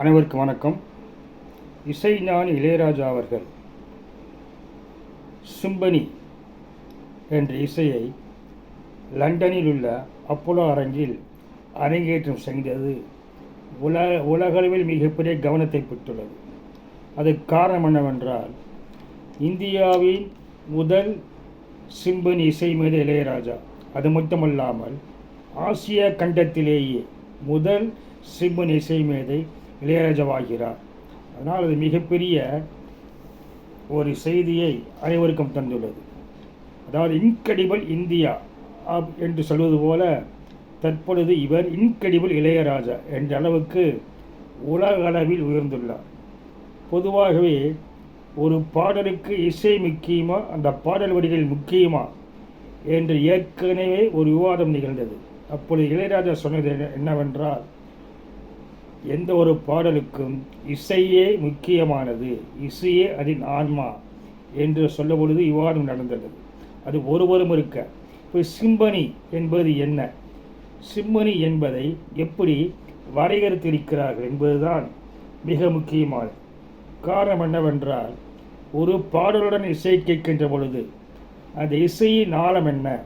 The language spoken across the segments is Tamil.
அனைவருக்கும் வணக்கம். இசை ஞானி இளையராஜா அவர்கள் சிம்பனி என்ற இசையை லண்டனில் உள்ள அப்போலோ அரங்கில் அரங்கேற்றம் செய்தது. உல உலகளவில் மிகப்பெரிய கவனத்தை பெற்றுள்ளது. அதுக்கு காரணம் என்னவென்றால் இந்தியாவின் முதல் சிம்பனி இசை மீது இளையராஜா. அது மட்டுமல்லாமல் ஆசிய கண்டத்திலேயே முதல் சிம்பனி இசை மேதை இளையராஜாவாகிறார். அதனால் அது மிகப்பெரிய ஒரு செய்தியை அனைவருக்கும் தந்துள்ளது. அதாவது இன்கடிபிள் இந்தியா என்று சொல்வது போல தற்பொழுது இவர் இன்கடிபிள் இளையராஜா என்ற அளவுக்கு உலக அளவில் உயர்ந்துள்ளார். பொதுவாகவே ஒரு பாடலுக்கு இசை முக்கியமா அந்த பாடல் வரிகள் முக்கியமா என்று ஏற்கனவே ஒரு விவாதம் நிகழ்ந்தது. அப்பொழுது இளையராஜா சொன்னது என்ன- என்னவென்றால் எந்த ஒரு பாடலுக்கும் இசையே முக்கியமானது. இசையே அதன் ஆன்மா என்று சொல்ல பொழுது இவ்வாறு நடந்தது. அது ஒருவரும் இருக்க. இப்போ சிம்பனி என்பது என்ன? சிம்பனி என்பதை எப்படி வரையறுத்திருக்கிறார்கள் என்பதுதான் மிக முக்கியமானது. காரணம் என்னவென்றால் ஒரு பாடலுடன் இசை கேட்கின்ற பொழுது அந்த இசையின் ஆழம் என்ன?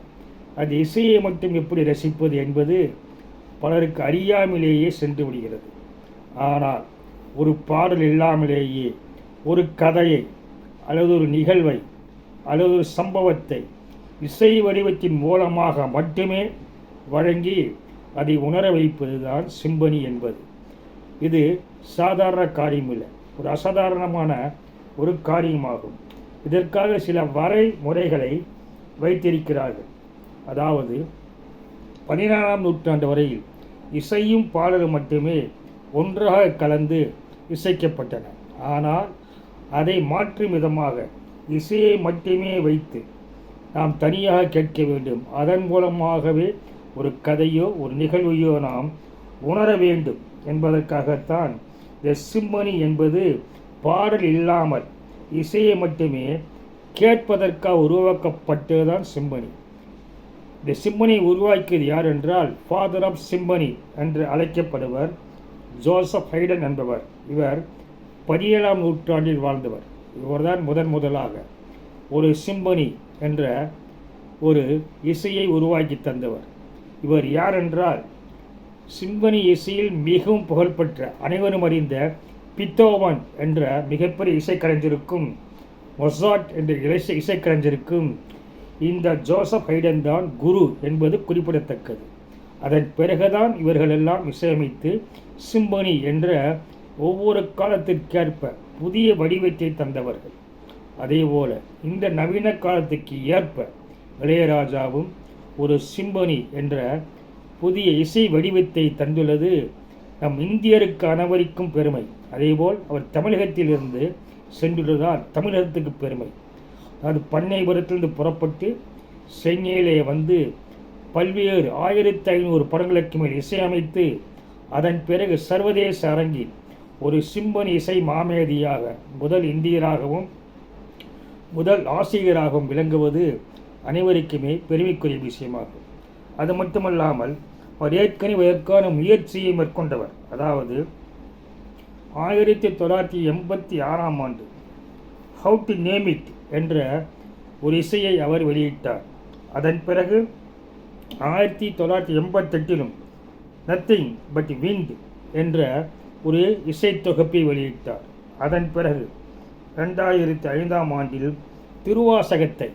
அந்த இசையை மட்டும் எப்படி ரசிப்பது என்பது பலருக்கு அறியாமலேயே சென்று விடுகிறது. ஆனால் ஒரு பாடல் இல்லாமலேயே ஒரு கதையை அல்லது ஒரு நிகழ்வை அல்லது ஒரு சம்பவத்தை இசை வடிவத்தின் மூலமாக மட்டுமே வழங்கி அதை உணர வைப்பதுதான் சிம்பனி என்பது. இது சாதாரண காரியமில்லை. ஒரு அசாதாரணமான ஒரு காரியமாகும். இதற்காக சில வரைமுறைகளை வைத்திருக்கிறார்கள். அதாவது பதினாறாம் நூற்றாண்டு வரையில் இசையும் பாடலும் மட்டுமே ஒன்றாக கலந்து இசைக்கப்பட்டன. ஆனால் அதை மாற்றும் விதமாக இசையை மட்டுமே வைத்து நாம் தனியாக கேட்க வேண்டும். அதன் மூலமாகவே ஒரு கதையோ ஒரு நிகழ்வையோ நாம் உணர வேண்டும் என்பதற்காகத்தான் இந்த சிம்மனி என்பது பாடல் இல்லாமல் இசையை மட்டுமே கேட்பதற்காக உருவாக்கப்பட்டதுதான் சிம்பனி. இந்த சிம்பனி உருவாக்கியது யார் என்றால் ஃபாதர் ஆஃப் சிம்பனி என்று அழைக்கப்படுவர் ஜோசப் ஹைடன் என்பவர். இவர் பதினேழாம் நூற்றாண்டில் வாழ்ந்தவர். இவர்தான் முதன் முதலாக ஒரு சிம்பனி என்ற ஒரு இசையை உருவாக்கி தந்தவர். இவர் யார் என்றால் சிம்பனி இசையில் மிகவும் புகழ்பெற்ற அனைவரும் அறிந்த பித்தோவன் என்ற மிகப்பெரிய இசைக்கலைஞருக்கும் மொசாட் என்ற இசை இசைக்கலைஞருக்கும் இந்த ஜோசப் ஹைடன் தான் குரு என்பது குறிப்பிடத்தக்கது. அதன் பிறகுதான் இவர்களெல்லாம் இசையமைத்து சிம்பனி என்ற ஒவ்வொரு காலத்திற்கேற்ப புதிய வடிவத்தை தந்தவர்கள். அதேபோல இந்த நவீன காலத்துக்கு ஏற்ப இளையராஜாவும் ஒரு சிம்பனி என்ற புதிய இசை வடிவத்தை தந்துள்ளது நம் இந்தியருக்கு அனைவருக்கும் பெருமை. அதேபோல் அவர் தமிழகத்திலிருந்து சென்றுள்ளதால் தமிழகத்துக்கு பெருமை. அது பண்ணைபுரத்திலிருந்து புறப்பட்டு சென்னையிலே வந்து பல்வேறு ஆயிரத்தி ஐநூறு படங்களுக்கு மேல் இசையமைத்து அதன் பிறகு சர்வதேச அரங்கில் ஒரு சிம்பனி இசை மாமேதியாக முதல் இந்தியராகவும் முதல் ஆசிரியராகவும் விளங்குவது அனைவருக்குமே பெருமைக்குரிய விஷயமாகும். அது மட்டுமல்லாமல் அவர் ஏற்கனவே இதற்கான முயற்சியை மேற்கொண்டவர். அதாவது ஆயிரத்தி தொள்ளாயிரத்தி எண்பத்தி ஆறாம் ஆண்டு ஹவு டு நேம் இட் என்ற ஒரு இசையை அவர் வெளியிட்டார். அதன் பிறகு ஆயிரத்தி தொள்ளாயிரத்தி எண்பத்தெட்டிலும் நத்திங் பட் விண்ட் என்ற ஒரு இசைத்தொகுப்பை வெளியிட்டார். அதன் பிறகு ரெண்டாயிரத்தி ஐந்தாம் ஆண்டில் திருவாசகத்தை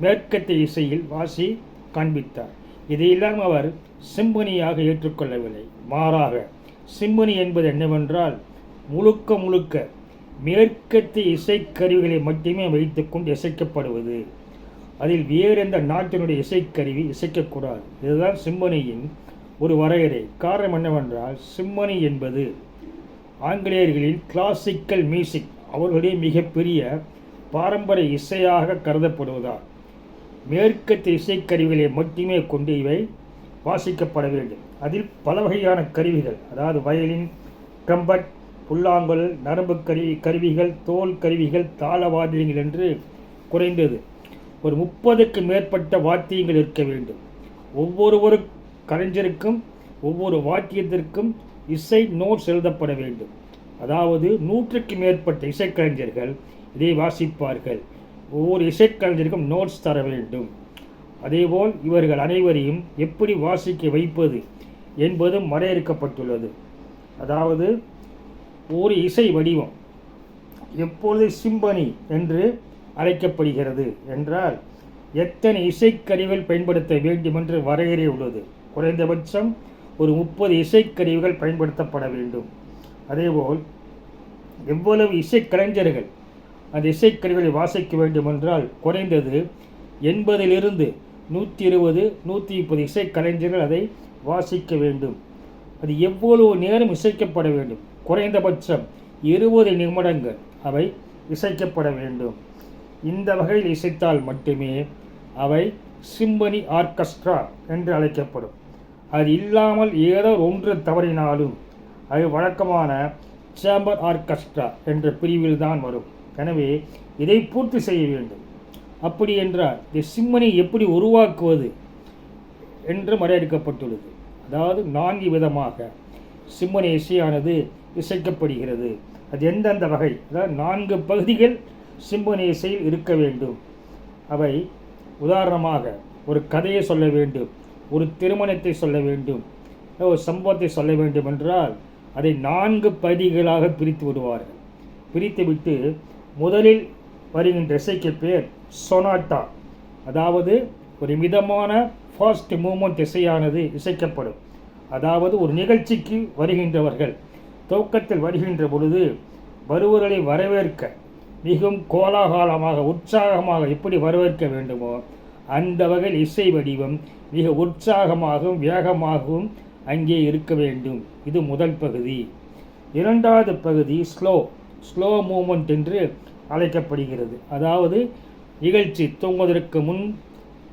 மேற்கத்திய இசையில் வாசி காண்பித்தார். இதையெல்லாம் அவர் சிம்பனியாக ஏற்றுக்கொள்ளவில்லை. மாறாக சிம்பனி என்பது என்னவென்றால் முழுக்க முழுக்க மேற்கத்திய இசைக்கருவிகளை மட்டுமே வைத்துக்கொண்டு இசைக்கப்படுவது. அதில் வேறு எந்த நாட்டினுடைய இசைக்கருவி இசைக்கக்கூடாது. இதுதான் சிம்பனியின் ஒரு வரையறை. காரணம் என்னவென்றால் சிம்பனி என்பது ஆங்கிலேயர்களின் கிளாசிக்கல் மியூசிக் அவர்களுடைய மிகப்பெரிய பாரம்பரிய இசையாக கருதப்படுவதால் மேற்கத்திய இசைக்கருவிகளை மட்டுமே கொண்டு இவை வாசிக்கப்பட வேண்டும். அதில் பல வகையான கருவிகள் அதாவது வயலின் ட்ரம்பட் புல்லாங்குழல் நரம்பு கருவி கருவிகள் தோல் கருவிகள் தாளவாதியங்கள் என்று குறைந்தது. ஒரு முப்பதுக்கு மேற்பட்ட வாத்தியங்கள் இருக்க வேண்டும். ஒவ்வொருவரு கலைஞருக்கும் ஒவ்வொரு வாத்தியத்திற்கும் இசை நோட்ஸ் எழுதப்பட வேண்டும். அதாவது நூற்றுக்கு மேற்பட்ட இசைக்கலைஞர்கள் இதை வாசிப்பார்கள். ஒவ்வொரு இசைக்கலைஞருக்கும் நோட்ஸ் தர வேண்டும். அதேபோல் இவர்கள் அனைவரையும் எப்படி வாசிக்க வைப்பது என்பதும் வரையறுக்கப்பட்டுள்ளது. அதாவது ஒரு இசை வடிவம் எப்பொழுது சிம்பனி என்று அழைக்கப்படுகிறது என்றால் எத்தனை இசைக்கருவிகள் பயன்படுத்த வேண்டும் என்று வரையறை உள்ளது. குறைந்தபட்சம் ஒரு முப்பது இசைக்கருவிகள் பயன்படுத்தப்பட வேண்டும். அதேபோல் எவ்வளவு இசைக்கலைஞர்கள் அந்த இசைக்கருவிகளை வாசிக்க வேண்டும் என்றால் குறைந்தது எண்பதிலிருந்து நூற்றி இருபது நூற்றி முப்பது இசைக்கலைஞர்கள் அதை வாசிக்க வேண்டும். அது எவ்வளவு நேரம் இசைக்கப்பட வேண்டும்? குறைந்தபட்சம் இருபது நிமிடங்கள் அவை இசைக்கப்பட வேண்டும். இந்த வகையில் இசைத்தால் மட்டுமே அவை சிம்பனி ஆர்கஸ்ட்ரா என்று அழைக்கப்படும். அது இல்லாமல் ஏதோ ஒன்று தவறினாலும் அது வழக்கமான சேம்பர் ஆர்கஸ்ட்ரா என்ற பிரிவில் தான் வரும். எனவே இதை பூர்த்தி செய்ய வேண்டும். அப்படி என்றால் இந்த சிம்மனை எப்படி உருவாக்குவது என்று வரையறுக்கப்பட்டுள்ளது அதாவது நான்கு விதமாக சிம்மனை இசையானது இசைக்கப்படுகிறது. அது எந்தெந்த வகை? அதாவது நான்கு பகுதிகள் சிம்பனேசையில் இருக்க வேண்டும். அவை உதாரணமாக ஒரு கதையை சொல்ல வேண்டும் ஒரு திருமணத்தை சொல்ல வேண்டும் ஒரு சம்பவத்தை சொல்ல வேண்டும் என்றால் அதை நான்கு பகுதிகளாக பிரித்து விடுவார்கள். பிரித்துவிட்டு முதலில் வருகின்ற இசைக்கு பேர் சொனாட்டா. அதாவது ஒரு மிதமான ஃபாஸ்ட் மூமெண்ட் இசையானது இசைக்கப்படும். அதாவது ஒரு நிகழ்ச்சிக்கு வருகின்றவர்கள். துவக்கத்தில் வருகின்ற பொழுது வருவர்களை வரவேற்க மிகவும் கோலாகலமாக உற்சாகமாக எப்படி வரவேற்க வேண்டுமோ? அந்த வகையில் இசை வடிவம் மிக உற்சாகமாகவும் வேகமாகவும் அங்கே இருக்க வேண்டும். இது முதல் பகுதி. இரண்டாவது பகுதி ஸ்லோ ஸ்லோ மூமெண்ட் என்று அழைக்கப்படுகிறது. அதாவது நிகழ்ச்சி தூங்குவதற்கு முன்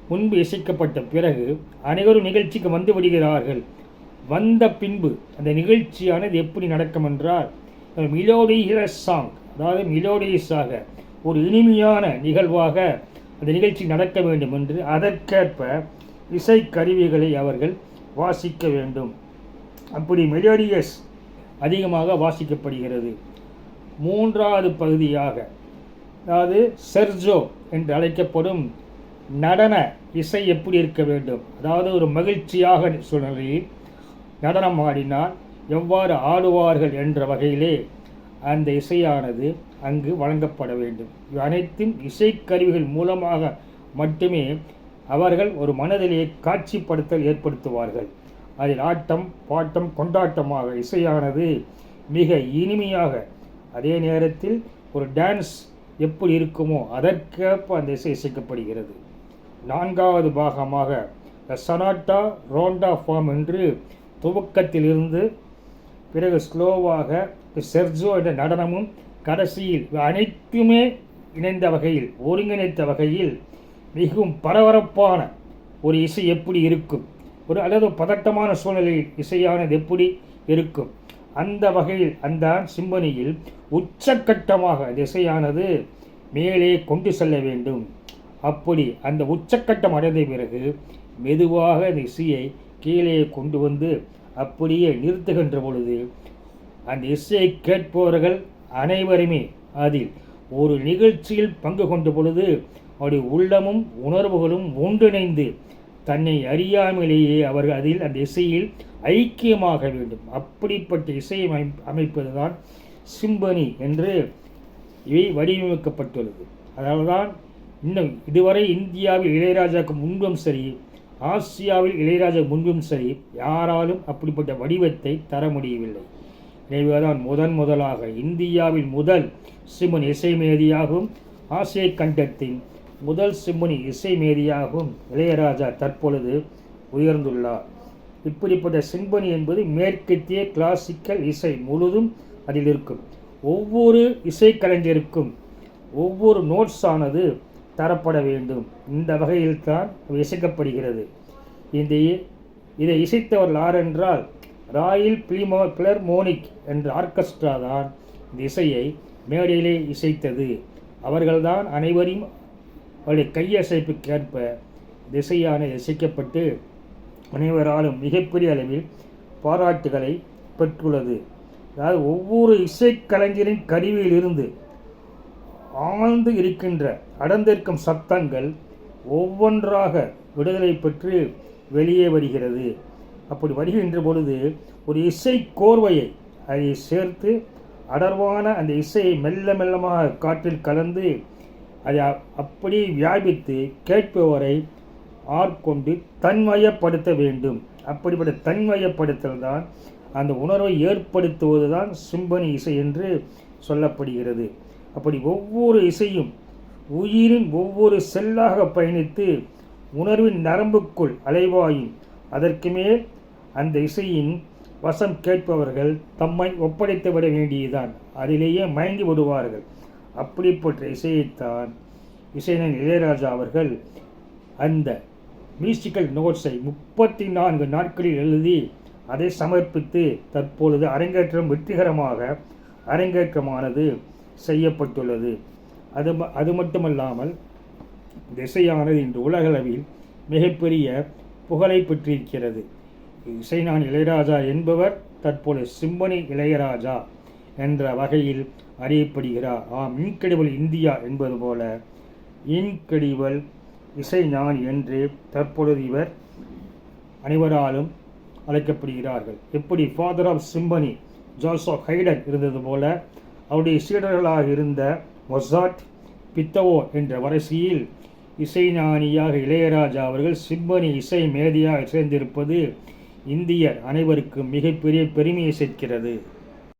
முன்பு இசைக்கப்பட்ட பிறகு அனைவரும் நிகழ்ச்சிக்கு வந்து விடுகிறார்கள். வந்த பின்பு அந்த நிகழ்ச்சியானது எப்படி நடக்கும் என்றால் மிலோடியஸ் சாங் அதாவது மிலோடியஸாக ஒரு இனிமையான நிகழ்வாக அந்த நிகழ்ச்சி நடக்க வேண்டும் என்று அதற்கேற்ப இசைக்கருவிகளை அவர்கள் வாசிக்க வேண்டும். அப்படி மெலோடியஸ் அதிகமாக வாசிக்கப்படுகிறது. மூன்றாவது பகுதியாக அதாவது செர்ஜோ என்று அழைக்கப்படும் நடன இசை எப்படி இருக்க வேண்டும்? அதாவது ஒரு மகிழ்ச்சியாக சூழ்நிலையில் நடனம் ஆடினால் எவ்வாறு ஆடுவார்கள் என்ற வகையிலே அந்த இசையானது அங்கு வழங்கப்பட வேண்டும். இவை அனைத்தும் இசைக்கருவிகள் மூலமாக மட்டுமே அவர்கள் ஒரு மனதிலே காட்சிப்படுத்தல் ஏற்படுத்துவார்கள். அதில் ஆட்டம் பாட்டம் கொண்டாட்டமாக இசையானது மிக இனிமையாக அதே நேரத்தில் ஒரு டான்ஸ் எப்படி இருக்குமோ அதற்கேற்ப அந்த இசை இசைக்கப்படுகிறது. நான்காவது பாகமாக சனாட்டா ரோண்டா ஃபார்ம் என்று துவக்கத்திலிருந்து பிறகு ஸ்லோவாக செர்ஜோ என்ற நடனமும் கடைசியில் அனைத்துமே இணைந்த வகையில் ஒருங்கிணைத்த வகையில் மிகவும் பரபரப்பான ஒரு இசை எப்படி இருக்கும்? ஒரு அல்லது பதட்டமான சூழ்நிலையில் இசையானது எப்படி இருக்கும்? அந்த வகையில் அந்த சிம்பனியில் உச்சக்கட்டமாக இசையானது மேலே கொண்டு செல்ல வேண்டும். அப்படி அந்த உச்சக்கட்டம் அடைந்த பிறகு மெதுவாக அந்த இசையை கீழே கொண்டு வந்து அப்படியே நிறுத்துகின்ற பொழுது அந்த இசையை கேட்பவர்கள் அனைவருமே அதில் ஒரு நிகழ்ச்சியில் பங்கு கொண்ட பொழுது அவருடைய உள்ளமும் உணர்வுகளும் ஒன்றிணைந்து தன்னை அறியாமலேயே அவர்கள் அதில் அந்த இசையில் ஐக்கியமாக வேண்டும். அப்படிப்பட்ட இசையை அமை அமைப்பதுதான் சிம்பனி என்று இவை வடிவமைக்கப்பட்டுள்ளது. அதனால்தான் இன்னும் இதுவரை இந்தியாவில் இளையராஜாவுக்கு முன்பும் சரி ஆசியாவில் இளையராஜா முன்பும் சரி யாராலும் அப்படிப்பட்ட வடிவத்தை தர முடியவில்லை. எனவேதான் முதன் முதலாக இந்தியாவில் முதல் சிம்மன் இசைமேதியாகவும் ஆசிய கண்டத்தின் முதல் சிம்மனி இசைமேதியாகவும் இளையராஜா தற்பொழுது உயர்ந்துள்ளார். இப்படிப்பட்ட சிம்பனி என்பது மேற்கத்திய கிளாசிக்கல் இசை முழுதும் அதில் இருக்கும். ஒவ்வொரு இசைக்கலைஞருக்கும் ஒவ்வொரு நோட்ஸ் ஆனது தரப்பட வேண்டும். இந்த வகையில்தான் இசைக்கப்படுகிறது. இந்த இதை இசைத்தவர் யார் என்றால் ராயல் பிலிமோ பிளர்மோனிக் என்ற ஆர்கெஸ்ட்ரா தான் இந்த இசையை மேடையிலே இசைத்தது. அவர்கள்தான் அனைவரையும் அவருடைய கையசைப்புக்கேற்ப திசையான இசைக்கப்பட்டு அனைவராலும் மிகப்பெரிய அளவில் பாராட்டுகளை பெற்றுள்ளது. அதாவது ஒவ்வொரு இசைக்கலைஞரின் கருவியிலிருந்து ஆழ்ந்து இருக்கின்ற அடர்ந்திருக்கும் சத்தங்கள் ஒவ்வொன்றாக விடுதலை பெற்று வெளியே வருகிறது. அப்படி வருகின்ற பொழுது ஒரு இசை கோர்வையை அதை சேர்த்து அடர்வான அந்த இசையை மெல்ல மெல்லமாக காற்றில் கலந்து அதை அப்படியே அப்படி வியாபித்து கேட்பவரை ஆட்கொண்டு தன்மயப்படுத்த வேண்டும். அப்படிப்பட்ட தன்மயப்படுத்தல் தான் அந்த உணர்வை ஏற்படுத்துவது தான் சிம்பனி இசை என்று சொல்லப்படுகிறது. அப்படி ஒவ்வொரு இசையும் உயிரின் ஒவ்வொரு செல்லாக பயணித்து உணர்வின் நரம்புக்குள் அலைவாயும் அதற்கு மேல் அந்த இசையின் வசம் கேட்பவர்கள் தம்மை ஒப்படைத்து விட வேண்டியதுதான். அதிலேயே மயங்கி விடுவார்கள் அப்படிப்பட்ட இசையைத்தான் இசைஞன் இளையராஜா அவர்கள் அந்த மியூசிக்கல் நோட்ஸை முப்பத்தி நான்கு நாட்களில் எழுதி அதை சமர்ப்பித்து தற்பொழுது அரங்கேற்றம் வெற்றிகரமாக அரங்கேற்றமானது செய்யப்பட்டுள்ளது. அது ம- அது மட்டுமல்லாமல் இந்த இசையானது இன்று உலகளவில் மிகப்பெரிய புகழை பெற்றிருக்கிறது. இசைஞான் இளையராஜா என்பவர் தற்போது சிம்பனி இளையராஜா என்ற வகையில் அறியப்படுகிறார். ஆம் இன்கிரெடிபிள் இந்தியா என்பது போல இன்கிரெடிபிள் இசைஞான் என்று தற்பொழுது இவர் அனைவராலும் அழைக்கப்படுகிறார்கள். எப்படி? Father of symphony Joseph Haydn இருந்தது போல அவருடைய சீடர்களாக இருந்த மொசாட் பித்தவோ என்ற வரிசையில் இசைஞானியாக இளையராஜா அவர்கள் சிம்பனி இசை மேதையாக சேர்ந்திருப்பது இந்தியர் அனைவருக்கும் மிகப்பெரிய பெருமையை சேர்க்கிறது.